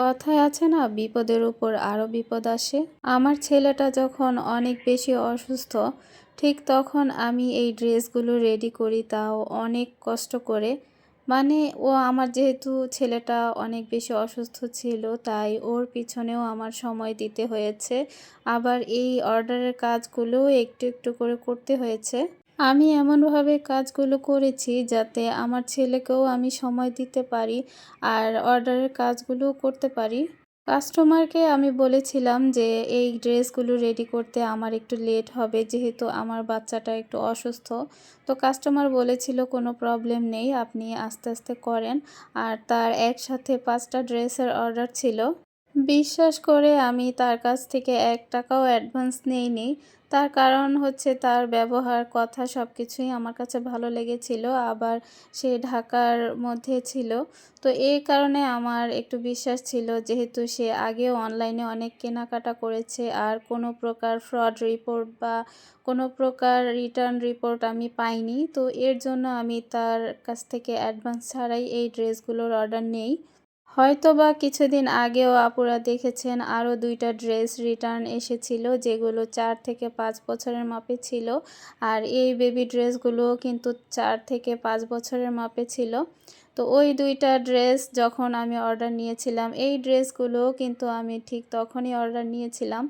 কথায় আছে না, বিপদের উপর আরও বিপদ আসে। আমার ছেলেটা যখন অনেক বেশি অসুস্থ, ঠিক তখন আমি এই ড্রেসগুলো রেডি করি তাও অনেক কষ্ট করে। মানে ও আমার যেহেতু ছেলেটা অনেক বেশি অসুস্থ ছিল, তাই ওর পিছনেও আমার সময় দিতে হয়েছে। আবার এই অর্ডারের কাজগুলোও একটু একটু করে করতে হয়েছে। আমি এমনভাবে কাজগুলো করেছি যাতে আমার ছেলেকেও আমি সময় দিতে পারি আর অর্ডারের কাজগুলোও করতে পারি। কাস্টমারকে আমি বলেছিলাম যে, এই ড্রেসগুলো রেডি করতে আমার একটু লেট হবে, যেহেতু আমার বাচ্চাটা একটু অসুস্থ। তো কাস্টমার বলেছিল, কোনো প্রবলেম নেই, আপনি আস্তে আস্তে করেন। আর তার একসাথে পাঁচটা ড্রেসের অর্ডার ছিল। বিশ্বাস করে আমি তার কাছ থেকে এক টাকাও অ্যাডভান্স নেইনি। তার কারণ হচ্ছে তার ব্যবহার, কথা সব কিছুই আমার কাছে ভালো লেগেছিল, আবার সে ঢাকার মধ্যে ছিল। তো এই কারণে আমার একটু বিশ্বাস ছিল, যেহেতু সে আগেও অনলাইনে অনেক কেনাকাটা করেছে, আর কোনো প্রকার ফ্রড রিপোর্ট বা কোনো প্রকার রিটার্ন রিপোর্ট আমি পাইনি। তো এর জন্য আমি তার কাছ থেকে অ্যাডভান্স ছাড়াই এই ড্রেসগুলোর অর্ডার নেই। হয়তো বা কিছুদিন আগেও আপুরা দেখেছেন আরও দুইটা ড্রেস রিটার্ন এসেছিল, যেগুলো চার থেকে পাঁচ বছরের মাপে ছিল। আর এই বেবি ড্রেসগুলোও কিন্তু চার থেকে পাঁচ বছরের মাপে ছিল। তো ওই দুইটা ড্রেস যখন আমি অর্ডার নিয়েছিলাম, এই ড্রেসগুলো কিন্তু আমি ঠিক তখনই অর্ডার নিয়েছিলাম।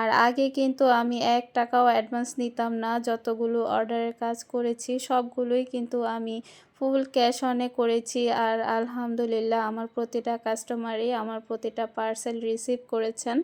আর আগে কিন্তু আমি এক টাকাও অ্যাডভান্স নিতাম না, যতগুলো অর্ডারের কাজ করেছি সবগুলোই কিন্তু আমি ফুল ক্যাশ অনে করেছি। আর আলহামদুলিল্লাহ, আমার প্রতিটা কাস্টমারই আমার প্রতিটা পার্সেল রিসিভ করেছেন।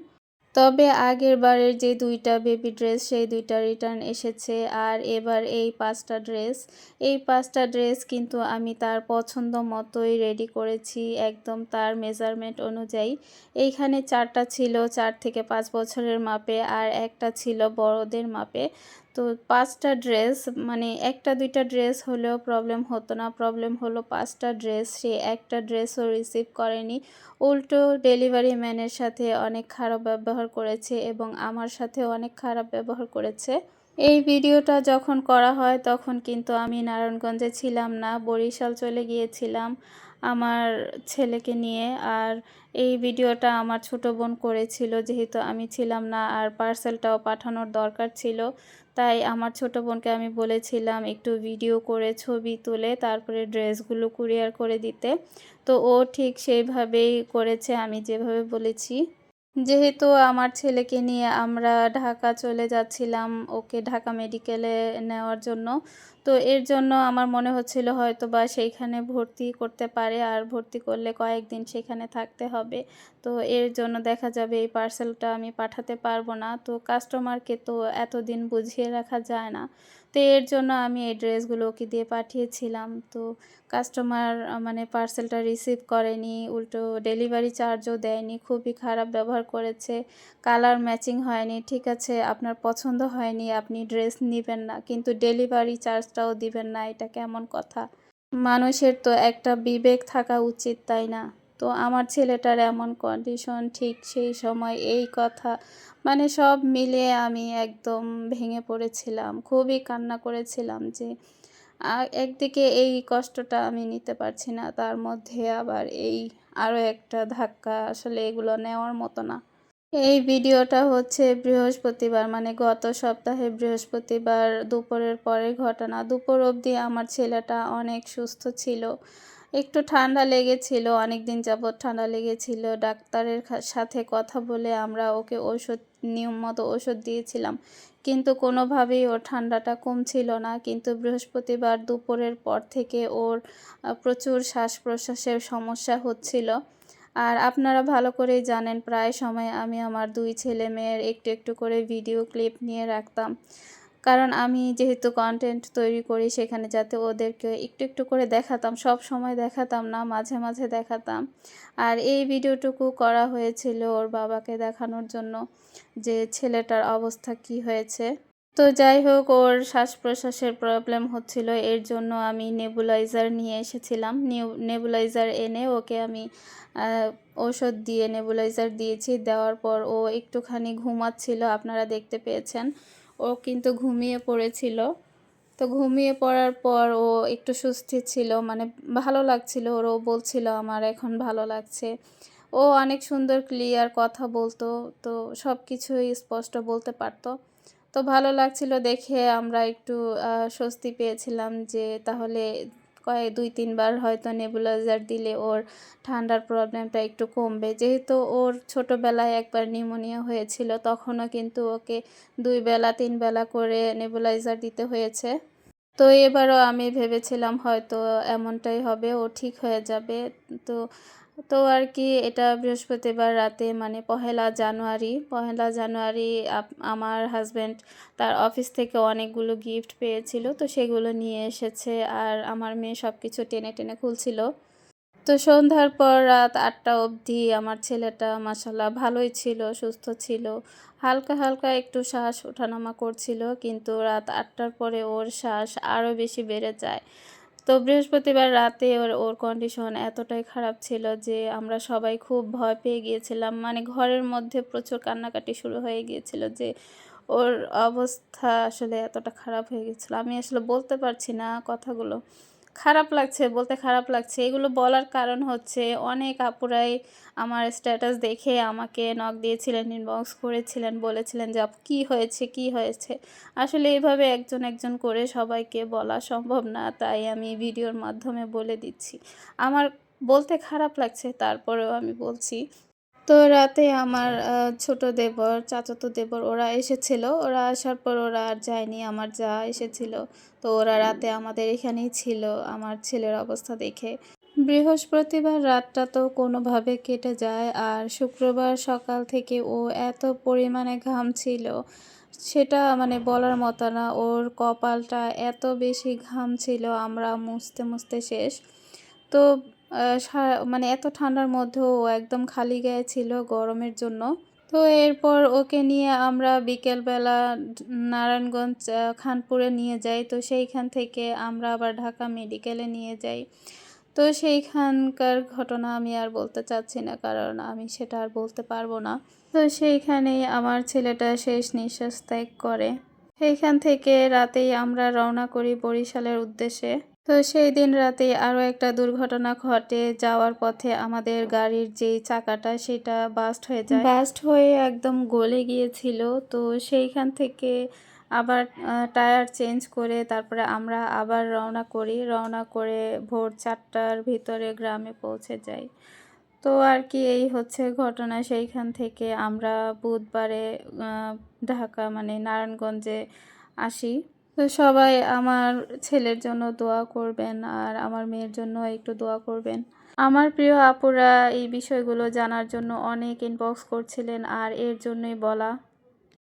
তবে আগের বারের যে দুইটা বেবি ড্রেস সেই দুইটা রিটার্ন এসেছে। আর এবার এই পাঁচটা ড্রেস এই পাঁচটা ড্রেস কিন্তু আমি তার পছন্দ মতোই রেডি করেছি একদম তার মেজারমেন্ট অনুযায়ী। এইখানে চারটা ছিল চার থেকে পাঁচ বছরের মাপে, আর একটা ছিল বড়দের মাপে। তো পাঁচটা ড্রেস মানে একটা, দুইটা ড্রেস হলেও প্রবলেম হতো না। প্রবলেম হলো পাঁচটা ড্রেস, সে একটা ড্রেসও রিসিভ করেনি। উল্টো ডেলিভারি ম্যানের সাথে অনেক খারাপ ব্যবহার করেছে এবং আমার সাথেও অনেক খারাপ ব্যবহার করেছে। এই ভিডিওটা যখন করা হয় তখন কিন্তু আমি নারায়ণগঞ্জে ছিলাম না, বরিশাল চলে গিয়েছিলাম আমার ছেলেকে নিয়ে। আর এই ভিডিওটা আমার ছোটো বোন করেছিল, যেহেতু আমি ছিলাম না আর পার্সেলটাও পাঠানোর দরকার ছিল, তাই আমার ছোটো বোনকে আমি বলেছিলাম একটু ভিডিও করে ছবি তুলে, তারপরে ড্রেসগুলো কুরিয়ার করে দিতে। তো ও ঠিক সেইভাবেই করেছে, আমি যেভাবে বলেছি। যেহেতু আমার ছেলেকে নিয়ে আমরা ঢাকা চলে যাচ্ছিলাম ওকে ঢাকা মেডিকেলে নেওয়ার জন্য, তো এর জন্য আমার মনে হচ্ছিল হয়তো বা সেইখানে ভর্তি করতে পারে আর ভর্তি করলে কয়েকদিন সেখানে থাকতে হবে। তো এর জন্য দেখা যাবে এই পার্সেলটা আমি পাঠাতে পারব না। তো কাস্টমারকে তো এতদিন বুঝিয়ে রাখা যায় না। তো এর জন্য আমি এই ড্রেসগুলো ওকে দিয়ে পাঠিয়েছিলাম। তো কাস্টমার মানে পার্সেলটা রিসিভ করেনি, উল্টো ডেলিভারি চার্জও দেয়নি, খুবই খারাপ ব্যবহার করেছে। কালার ম্যাচিং হয়নি, ঠিক আছে, আপনার পছন্দ হয়নি, আপনি ড্রেস নেবেন না, কিন্তু ডেলিভারি চার্জটাও দিবেন না, এটা কেমন কথা? মানুষের তো একটা বিবেক থাকা উচিত, তাই না? তো আমার ছেলেটার এমন কন্ডিশন ঠিক সেই সময় এই কথা মানে সব মিলিয়ে আমি একদম ভেঙে পড়েছিলাম। খুবই কান্না করেছিলাম যে একদিকে এই কষ্টটা আমি নিতে পারছি না, তার মধ্যে আবার এই আরও একটা ধাক্কা আসলে এগুলো নেওয়ার মতো না। এই ভিডিওটা হচ্ছে বৃহস্পতিবার মানে গত সপ্তাহে বৃহস্পতিবার, দুপুরের পরের ঘটনা। দুপুর অবধি আমার ছেলেটা অনেক সুস্থ ছিল। একটু ঠান্ডা লেগেছিল অনেক দিন যাবৎ ঠান্ডা লেগেছিল। ডাক্তারের সাথে কথা বলে আমরা ওকে ওষুধ নিয়ম মতো ওষুধ দিয়েছিলাম। কিন্তু কোনোভাবেই ওর ঠান্ডাটা কমছিল না। কিন্তু বৃহস্পতিবার দুপুরের পর থেকে ওর প্রচুর শ্বাস প্রশ্বাসের সমস্যা হচ্ছিল। আর আপনারা ভালো করেই জানেন, প্রায় সময় আমি আমার দুই ছেলে মেয়ের একটু একটু করে ভিডিও ক্লিপ নিয়ে রাখতাম। কারণ আমি যেহেতু কন্টেন্ট তৈরি করি সেখানে যাতে ওদেরকে একটু একটু করে দেখাতাম, সব সময় দেখাতাম না, মাঝে মাঝে দেখাতাম। আর এই ভিডিওটুকু করা হয়েছিল ওর বাবাকে দেখানোর জন্য যে ছেলেটার অবস্থা কি হয়েছে। তো যাই হোক, ওর শ্বাস প্রশ্বাসের প্রবলেম হচ্ছিল, এর জন্য আমি নেবুলাইজার নিয়ে এসেছিলাম। নেবুলাইজার এনে ওকে আমি ওষুধ দিয়ে নেবুলাইজার দিয়েছি। দেওয়ার পর ও একটুখানি ঘুমাচ্ছিল, আপনারা দেখতে পেয়েছেন। ও কিন্তু ঘুমিয়ে পড়েছিল। তো ঘুমিয়ে পড়ার পর ও একটু সুস্থির ছিল মানে ভালো লাগছিল। ওর ও বলছিল, আমার এখন ভালো লাগছে। ও অনেক সুন্দর, ক্লিয়ার কথা বলতো, তো সব কিছুই স্পষ্ট বলতে পারতো। তো ভালো লাগছিল দেখে আমরা একটু স্বস্তি পেয়েছিলাম যে তাহলে কয়েক, দুই, তিনবার হয়তো নেবুলাইজার দিলে ওর ঠান্ডার প্রবলেমটা একটু কমবে। যেহেতু ওর ছোটোবেলায় একবার নিউমোনিয়া হয়েছিল, তখনও কিন্তু ওকে দুই বেলা, তিন বেলা করে নেবুলাইজার দিতে হয়েছে। তো এবারও আমি ভেবেছিলাম হয়তো এমনটাই হবে, ও ঠিক হয়ে যাবে। তো তো আর কি এটা বৃহস্পতিবার রাতে মানে পহেলা জানুয়ারি পহেলা জানুয়ারি আমার হাজব্যান্ড তার অফিস থেকে অনেকগুলো গিফট পেয়েছিল, তো সেগুলো নিয়ে এসেছে আর আমার মেয়ে সব কিছু টেনে টেনে খুলছিল। তো সন্ধ্যার পর রাত আটটা অবধি আমার ছেলেটা মাসাল্লাহ ভালোই ছিল, সুস্থ ছিল। হালকা হালকা একটু শ্বাস ওঠানামা করছিল, কিন্তু রাত আটটার পরে ওর শ্বাস আরও বেশি বেড়ে যায়। তো বৃহস্পতিবার রাতে ওর ওর কন্ডিশন এতটাই খারাপ ছিল যে আমরা সবাই খুব ভয় পেয়ে গিয়েছিলাম। মানে ঘরের মধ্যে প্রচুর কান্নাকাটি শুরু হয়ে গিয়েছিল যে ওর অবস্থা আসলে এতটা খারাপ হয়ে গেছিল আমি আসলে বলতে পারছি না কথাগুলো। খারাপ লাগছে, বলতে খারাপ লাগছে। এগুলো বলার কারণ হচ্ছে অনেক আপুরাই আমার স্ট্যাটাস দেখে আমাকে নক দিয়েছিলেন ইনবক্স করেছিলেন, বলেছিলেন যে, আপু, কী হয়েছে? কি হয়েছে? আসলে এইভাবে একজন একজন করে সবাইকে বলা সম্ভব না, তাই আমি ভিডিওর মাধ্যমে বলে দিচ্ছি। আমার বলতে খারাপ লাগছে, তারপরেও আমি বলছি তো রাতে আমার ছোট দেবর, চাচাতো দেবর ওরা এসেছিল। ওরা আসার পর ওরা আর যায়নি, আমার যা এসেছিল। তো ওরা রাতে আমাদের এখানেই ছিল, আমার ছেলের অবস্থা দেখে। বৃহস্পতিবার রাতটা তো কোনোভাবে কেটে যায়, আর শুক্রবার সকাল থেকে ও এত পরিমাণে ঘাম ছিল। সেটা মানে বলার মতো না, ওর কপালটা এত বেশি ঘাম ছিল, আমরা মুছতে মুছতে শেষ। তো মানে এত ঠান্ডার মধ্যেও একদম খালি গায়ে ছিল গরমের জন্য। তো এরপর ওকে নিয়ে আমরা বিকেলবেলা নারায়ণগঞ্জ খানপুরে নিয়ে যাই। তো সেইখান থেকে আমরা আবার ঢাকা মেডিকেলে নিয়ে যাই। তো সেইখানকার ঘটনা আমি আর বলতে চাচ্ছি না, কারণ আমি সেটা আর বলতে পারব না। তো সেইখানেই আমার ছেলেটা শেষ নিঃশ্বাস ত্যাগ করে। সেইখান থেকে রাতেই আমরা রওনা করি বরিশালের উদ্দেশ্যে। তো সেই দিন রাতে আরও একটা দুর্ঘটনা ঘটে যাওয়ার পথে আমাদের গাড়ির যে চাকাটা সেটা বাস্ট হয়ে যায়। বাস্ট হয়ে একদম গলে গিয়েছিল। তো সেইখান থেকে আবার টায়ার চেঞ্জ করে তারপরে আমরা আবার রওনা করি। রওনা করে ভোর চারটার ভিতরে গ্রামে পৌঁছে যাই। তো আর কি এই হচ্ছে ঘটনা। সেইখান থেকে আমরা বুধবারে ঢাকা মানে নারায়ণগঞ্জে আসি। তো সবাই আমার ছেলের জন্য দোয়া করবেন আর আমার মেয়ের জন্য একটু দোয়া করবেন। আমার প্রিয় আপুরা, এই বিষয়গুলো জানার জন্য অনেক ইনবক্স করছিলেন আর এর জন্যই বলা।